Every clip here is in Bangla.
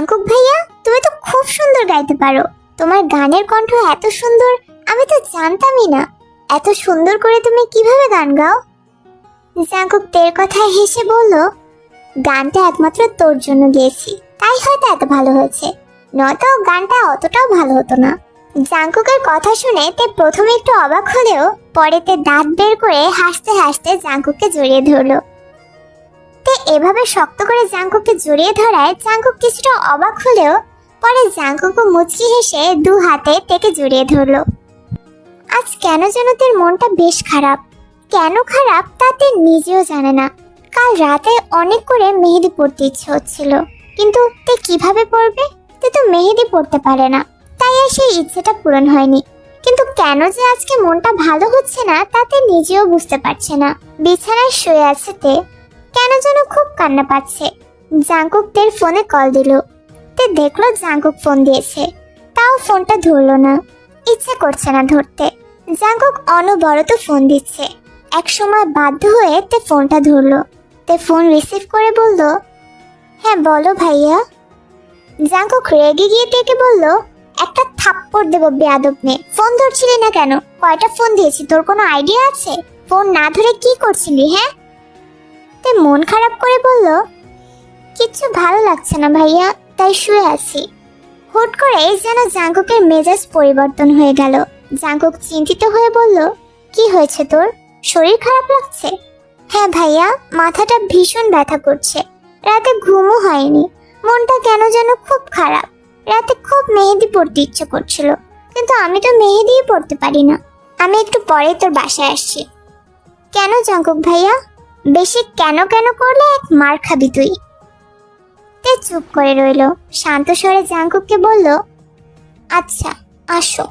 জাঙ্কুক ভাইয়া, তুমি তো খুব সুন্দর গাইতে পারো। তোমার গানের কণ্ঠ এত সুন্দর, আমি তো জানতামই না। এত সুন্দর করে তুমি কীভাবে গান গাও? জাঙ্কুক তের কথায় হেসে বলল, গানটা একমাত্র তোর জন্য গেয়েছি। তাই হয়তো এত ভালো হয়েছে। নয়তো গানটা অতটাও ভালো হতো না। জাঙ্কুকের কথা শুনে তে প্রথমে একটু অবাক হলেও পরে তে দাঁত বের করে হাসতে হাসতে জাঙ্কুককে জড়িয়ে ধরলো। তে এভাবে শক্ত করে জাঙ্কুককে জড়িয়ে ধরায় জাঙ্কুক কিছুটা অবাক হলেও পরে জাঙ্কুকও মুচকি হেসে দু হাতে তেকে জড়িয়ে ধরলো। আজ কেন যেন তের মনটা বেশ খারাপ। কেন খারাপ তা তে নিজেও জানে না। কাল রাতে অনেক করে মেহেদি পড়তে ইচ্ছে হচ্ছিল। কিন্তু তে কীভাবে পড়বে? তে তো মেহেদি পড়তে পারে না। তাই আর সেই ইচ্ছেটা পূরণ হয়নি। কিন্তু কেন যে আজকে মনটা ভালো হচ্ছে না তাতে নিজেও বুঝতে পারছে না। বিছানায় শুয়ে আছে তে। কেন যেন খুব কান্না পাচ্ছে। জাঙ্কুক তের ফোনে কল দিল। তে দেখল জাঙ্কুক ফোন দিয়েছে। তাও ফোনটা ধরলো না। ইচ্ছে করছে না ধরতে। জাঙ্কুক অনবরত ফোন দিচ্ছে। এক সময় বাধ্য হয়ে তে ফোনটা ধরলো। তে ফোন রিসিভ করে বলল হ্যাঁ বলো ভাইয়া। জাঙ্কুক রেগে গিয়ে তেকে বলল, একটা থাপ্পড় দেবো বেয়াদব মেয়ে। ফোন ধরছিলি না কেন? কয়টা ফোন দিয়েছি? তোর কোনো আইডিয়া আছে? ফোন না ধরে কি করছিলি হ্যাঁ? তে মন খারাপ করে বলল কিচ্ছু ভালো লাগছে না ভাইয়া, তাই শুয়ে আছি। হুট করে যেন জাঙ্কুকের মেজাজ পরিবর্তন হয়ে গেল। জাঙ্কুক চিন্তিত হয়ে বলল, কি হয়েছে তোর? শরীর খারাপ লাগছে? হ্যাঁ ভাইয়া, মাথাটা ভীষণ ব্যথা করছে। রাতে ঘুমও হয়নি। মনটা কেন যেন খুব খারাপ। রাতে খুব মেহেদি পড়তে ইচ্ছে করছিল, কিন্তু আমি তো মেহেদিই পড়তে পারি না। আমি একটু পরে তোর বাসায় আসছি। কেন জাঙ্কুক ভাইয়া? বেশি কেন কেন করলে এক মার খাবি তুই? তে চুপ করে রইল। শান্ত স্বরে জাঙ্কুককে বলল আচ্ছা আসো।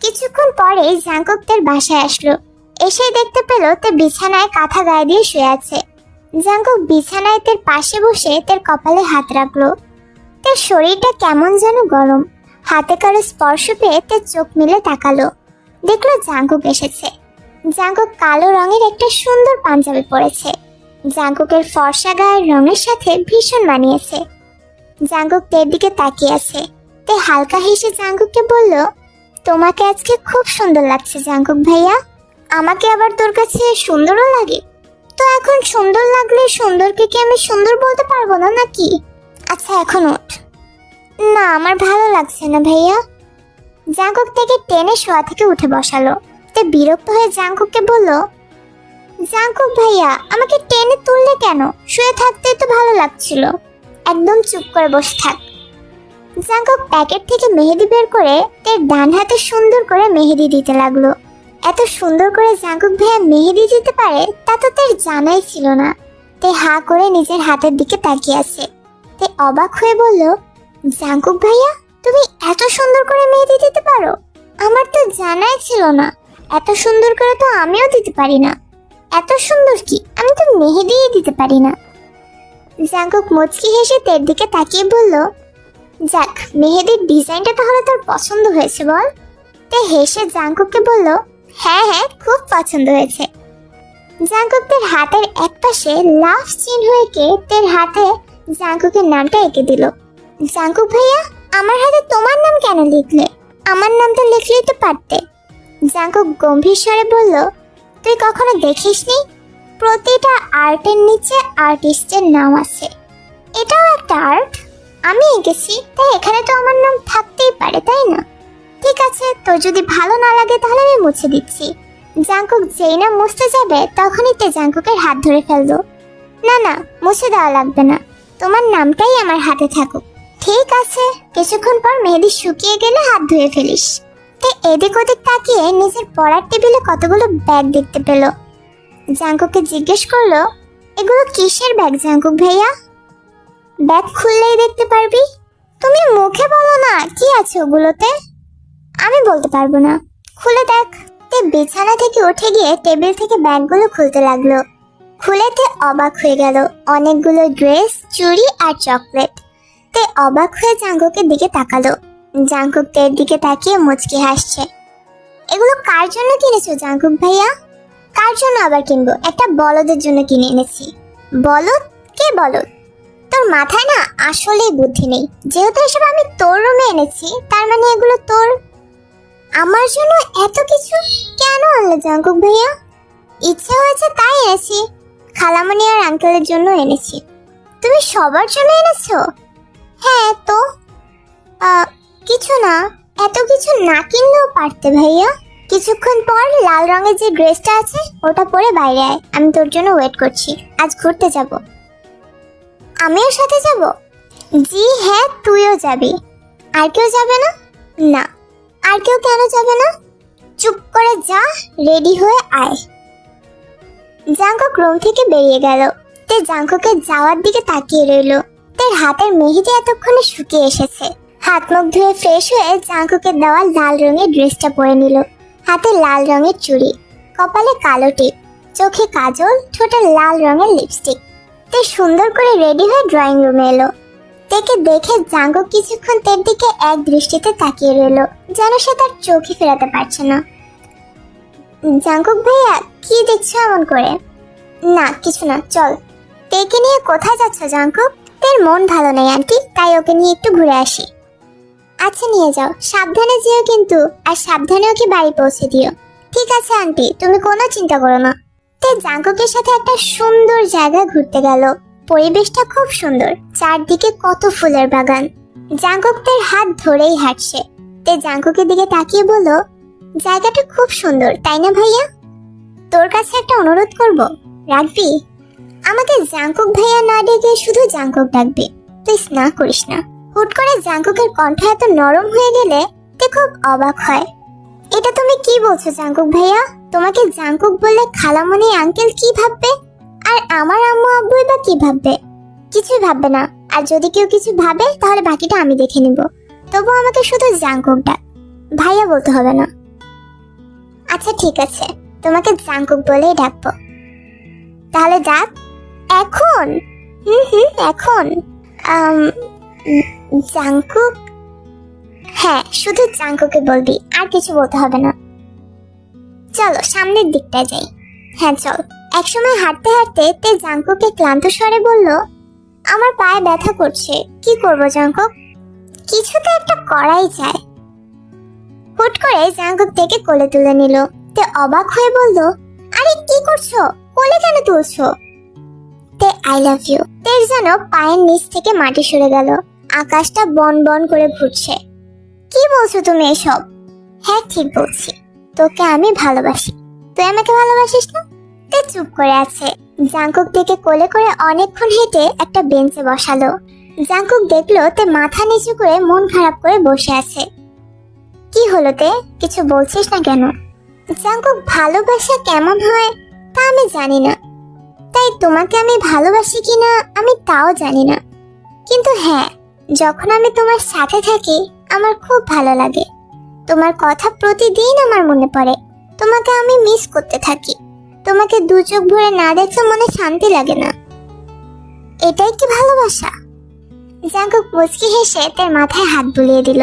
কিছুক্ষণ পরে জাঙ্কুক তার বাসায় আসলো। এসে দেখতে পেল তে বিছানায় কাঁথা গায়ে দিয়ে শুয়ে আছে। জাঙ্কুক বিছানায় তের পাশে বসে তের কপালে হাত রাখল। তার শরীরটা কেমন যেন গরম। হাতে কারও স্পর্শ পেয়ে তার চোখ মিলে তাকালো। দেখল জাঙ্কুক এসেছে। জাঙ্কুক কালো রঙের একটা সুন্দর পাঞ্জাবি পরেছে। জাঙ্কুকের ফর্সা গায়ের রঙের সাথে ভীষণ মানিয়েছে। জাঙ্কুক তের দিকে তাকিয়ে আছে। তে হালকা হেসে জাঙ্কুককে বলল, তোমাকে আজকে খুব সুন্দর লাগছে জাঙ্কুক ভাইয়া। আমাকে আবার তোর কাছে সুন্দরও লাগে। তো এখন সুন্দর লাগলে সুন্দরকে কি আমি সুন্দর বলতে পারব না নাকি? আচ্ছা এখন ওঠ। না, আমার ভালো লাগছে না ভাইয়া। জাঙ্কুক থেকে টেনে শোয়া থেকে উঠে বসালো। তে বিরক্ত হয়ে জাঙ্কুককে বলল, জাঙ্কুক ভাইয়া, আমাকে টেনে তুললে কেন? শুয়ে থাকতেই তো ভালো লাগছিল। একদম চুপ করে বসে থাক। জাঙ্কুক প্যাকেট থেকে মেহেদি বের করে তার ডান হাতে সুন্দর করে মেহেদি দিতে লাগল। এত সুন্দর করে জাঙ্কুক ভাইয়া মেহেদি দিতে পারে, তা তো তার জানাই ছিল না। তে হা করে নিজের হাতের দিকে তাকিয়ে আছে। তে অবাক হয়ে বলল, জাঙ্কুক ভাইয়া, তুমি এত সুন্দর করে মেহেদি দিতে পারো? আমার তো জানাই ছিল না। এত সুন্দর করে তো আমিও দিতে পারি না। এত সুন্দর কি? আমি তো মেহেদিই দিতে পারি না। জাঙ্কুক মুচকি হেসে তের দিকে তাকিয়ে বলল, যাক, মেহেদির ডিজাইনটা তাহলে তোর পছন্দ হয়েছে বল। তে হেসে জাঙ্কুককে বলল হ্যাঁ হ্যাঁ খুব পছন্দ হয়েছে। জাঙ্কুক তের হাতের এক পাশে লাভ চিহ্ন এঁকে তের হাতে জাঙ্কুকের নামটা এঁকে দিল। জাঙ্কুক ভাইয়া, আমার হাতে তোমার নাম কেন লিখলে? আমার নামটা লিখলেই তো পারতে। জাঙ্কুক গম্ভীর স্বরে বলল, তুই কখনো দেখিসনি? প্রতিটা আর্টের নিচে আর্টিস্টের নাম আছে। এটাও একটা আর্ট। আমি এঁকেছি, তাই এখানে তো আমার নাম থাকতেই পারে, তাই না? ঠিক আছে, তোর যদি ভালো না লাগে তাহলে আমি মুছে দিচ্ছি। জাঙ্কুক যেই না মুছতে যাবে, তখনই তে জাঙ্কুকের হাত ধরে ফেলল। না না, মুছে দেওয়া লাগবে না। তোমার নামটাই আমার হাতে থাকুক। ঠিক আছে, কিছুক্ষণ পর মেহেদি শুকিয়ে গেলে হাত ধুয়ে ফেলিস। তে এদিক ওদিক তাকিয়ে নিজের পড়ার টেবিলে কতগুলো ব্যাগ দেখতে পেল। জাঙ্কুককে জিজ্ঞেস করল, এগুলো কিসের ব্যাগ জাঙ্কুক ভাইয়া? ব্যাগ খুললেই দেখতে পারবি। তুমি মুখে বলো না, কি আছে ওগুলোতে? আমি বলতে পারব না। খুলে দেখ। তে বিছানা থেকে উঠে গিয়ে টেবিল থেকে ব্যাগগুলো খুলতে লাগল। খুলেতে অবাক হয়ে গেল, অনেকগুলো ড্রেস, চুড়ি আর চকলেট। তে অবাক হয়ে জাঙ্কুকের দিকে তাকালো। জাঙ্কুক তের দিকে তাকিয়ে মুচকি হাসছে। এগুলো কার জন্য কিনেছো জাঙ্কুক ভাইয়া? কার জন্য আবার কিনবো? একটা বলদের জন্য কিনে এনেছি। বলদ? কে বলদ? তোর মাথায় না আসলেই বুদ্ধি নেই। যেহেতু এসব আমি তোর রুমে এনেছি, তার মানে এগুলো তোর? আমার জন্য এত কিছু কেন আনলে জাঙ্কুক ভাইয়া? ইচ্ছে হয়েছে তাই এনেছি। খালামণি আর আঙ্কেলের জন্য এনেছি। তুমি সবার জন্য এনেছো? হ্যাঁ তো? কিছু না, এত কিছু না কিনলেও পারতে ভাইয়া। কিছুক্ষণ পর লাল রঙের যে ড্রেসটা আছে, ওটা পরে বাইরে আয়। আমি তোর জন্য ওয়েট করছি। আজ ঘুরতে যাব। আমিও সাথে যাব? জি হ্যাঁ তুইও যাবি। আর কেউ যাবে না? না। আর কেউ কেন যাবে না? চুপ করে যা রেডি হয়ে আয়। জাঙ্কক রুম থেকে বেরিয়ে গেল। তে জাঙ্ককে যাওয়ার দিকে তাকিয়ে রইল। তার হাতের মেহেদি এতক্ষণে শুকিয়ে এসেছে। হাত মুখ ধুয়ে ফ্রেশ হয়ে জাঙ্ককে দেওয়া লাল রঙের ড্রেসটা পরে নিল। হাতে লাল রঙের চুড়ি, কপালে কালো টিপ, চোখে কাজল, ঠোঁটে লাল রঙের লিপস্টিক তে সুন্দর করে রেডি হয়ে ড্রয়িং রুমে এলো। তেকে দেখে জাঙ্গক কিছুক্ষণ তের দিকে এক দৃষ্টিতে তাকিয়ে রইল, যেন সে তার চোখে ফেরাতে পারছে না। জাঙ্গক ভাইয়া, কি দেখছ এমন করে? না, কিছু না, চল। তেকে নিয়ে কোথায় যাচ্ছ জাঙ্কুক তের মন ভালো নেই, আন্টি, তাই ওকে নিয়ে একটু ঘুরে আসি। আচ্ছা নিয়ে যাও। সাবধানে যেও কিন্তু, আর সাবধানে ওকে বাড়ি পৌঁছে দিও। ঠিক আছে, আন্টি, তুমি কোনো চিন্তা করো না। তে জাঙ্কুকের সাথে একটা সুন্দর জায়গায় ঘুরতে গেল। পরিবেশটা খুব সুন্দর, চারদিকে কত ফুলের বাগান। জাঙ্কুক তার হাত ধরেই হাঁটছে। তে জাঙ্কুকের দিকে তাকিয়ে বলল, জায়গাটা খুব সুন্দর, তাই না ভাইয়া? তোর কাছে একটা অনুরোধ করব, রাখবি? আমাকে জাঙ্কুক ভাইয়া না ডেকে শুধু জাঙ্কুক ডাকবি, প্লিজ না করিস না। হুট করে জাঙ্কুকের কণ্ঠ এত নরম হয়ে গেলে তে খুব অবাক হয়। এটা তুমি কি বলছো জাঙ্কুক ভাইয়া? তোমাকে জাঙ্কুক বললে খালামণি আঙ্কেল কি ভাববে? আর আমার আম্মু আব্বুই বা কি ভাববে? কিছুই ভাববে না। আর যদি কেউ কিছু ভাবে, তাহলে বাকিটা আমি দেখে নিব। তবু আমাকে শুধু জাঙ্কুক ডাক। ভাইয়া বলতে হবে না। আচ্ছা ঠিক আছে। তোমাকে জাঙ্কুক বলেই ডাকবো। তাহলে ডাক। এখন? হুম হুম, এখন। আম, জাঙ্কুক হ্যাঁ শুধু জাঙ্কুকে বলবি আর কিছু বলতে হবে না। চলো সামনের দিকটায় যাই। হ্যাঁ চল। একসময় হাঁটতে হাঁটতে তে জাঙ্কুকে ক্লান্ত স্বরে বলল আমার পায়ে ব্যথা করছে কি করব জাঙ্কুক কিছু তো একটা করাই যায়। হুট করে জাঙ্কুক থেকে কোলে তুলে নিল। তে অবাক হয়ে বলল আরে কি করছ? কোলে কেন তুলছো? তে আই লাভ ইউ। তের যেন পায়ের নিচ থেকে মাটি সরে গেল। আকাশটা বন বন করে ঘুরছে কি বলছো তুমি এসব? হ্যাঁ ঠিক বলছি। তোকে আমি ভালোবাসি। তুই আমাকে ভালোবাসিস না? তে চুপ করে আছে। জাঙ্কুক থেকে কোলে করে অনেকক্ষণ হেঁটে একটা বেঞ্চে বসালো। জাঙ্কুক দেখল তে মাথা নিচু করে মন খারাপ করে বসে আছে। কি হলো তে? কিছু বলছিস না কেন? জাঙ্কুক ভালোবাসা কেমন হয় তা আমি জানি না। তাই তোমাকে আমি ভালোবাসি কিনা আমি তাও জানি না। কিন্তু হ্যাঁ যখন আমি তোমার সাথে থাকি, আমার খুব ভালো লাগে। তোমার কথা প্রতিদিন আমার মনে পড়ে। তোমাকে আমি মিস করতে থাকি। তোমাকে দু চোখ ভরে না দেখলে মনে শান্তি লাগে না। এটাই কি ভালোবাসা? জাঙ্কুক মুচকি হেসে তার মাথায় হাত বুলিয়ে দিল।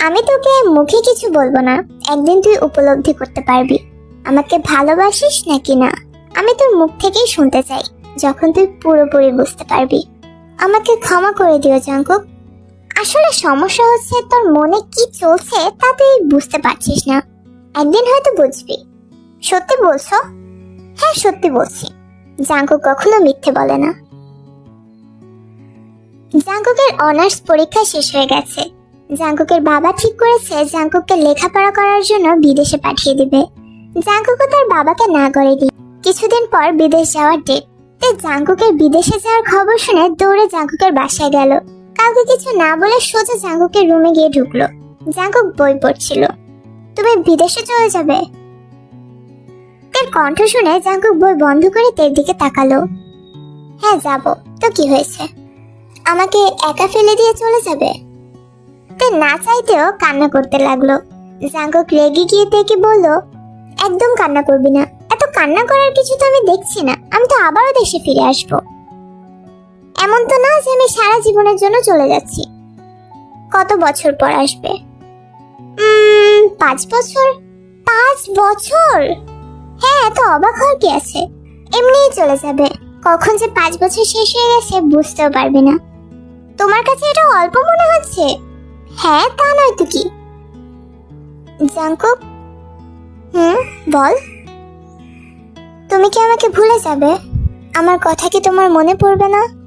আমি তোকে মুখে কিছু বলব না। একদিন তুই উপলব্ধি করতে পারবি। আমাকে ভালোবাসিস নাকি না? আমি তোর মুখ থেকেই শুনতে চাই, যখন তুই পুরোপুরি বুঝতে পারবি। আমাকে ক্ষমা করে দিও, জাঙ্কুক। আসলে সমস্যা হচ্ছে, তোর মনে কি চলছে তা তুই বুঝতে পারছিস না। একদিন হয়তো বুঝবি। সত্যি বলছো? হ্যাঁ সত্যি বলছি। জাঙ্কুক কখনো মিথ্যে বলে না। জাঙ্কুকের অনার্স পরীক্ষা শেষ হয়ে গেছে। জাঙ্কুকের বাবা ঠিক করেছে জাঙ্কুককে লেখাপড়া করার জন্য বিদেশে পাঠিয়ে দিবে। জাঙ্কুকও তার বাবাকে না করে দিয়ে কিছুদিন পর বিদেশ যাওয়ার ডেট তে জাঙ্কুকের বিদেশে যাওয়ার খবর শুনে দৌড়ে জাঙ্কুকের বাসায় গেল। কাউকে কিছু না বলে সোজা জাঙ্কুকের রুমে গিয়ে ঢুকলো। জাঙ্কুক বই পড়ছিল। তুমি বিদেশে চলে যাবে? তের কণ্ঠ শুনে জাঙ্কুক বই বন্ধ করে তের দিকে তাকালো। হ্যাঁ যাব। তো কি হয়েছে? আমাকে একা ফেলে দিয়ে চলে যাবে? তে না চাইতেও কান্না করতে লাগল। জাঙ্কুক রেগে গিয়ে তেকে বলল, একদম কান্না করবি না। এত কান্না করার কিছু তো আমি দেখছি না। আমি তো আবারও দেশে ফিরে আসব। এমন তো না যে আমি সারা জীবনের জন্য চলে যাচ্ছি। কত বছর পর আসবে? পাঁচ বছর? পাঁচ বছর? হ্যাঁ এত অবাক হওয়ার কি আছে? এমনিই চলে যাবে। কখন যে পাঁচ বছর শেষ হয়ে গেছে বুঝতেও পারবে না। তোমার কাছে এটা অল্প মনে হচ্ছে? হ্যাঁ তা নয় তো কি? জাঙ্কুক? হুম, বল। তুমি কি আমাকে ভুলে যাবে? আমার কথা কি তোমার মনে পড়বে না?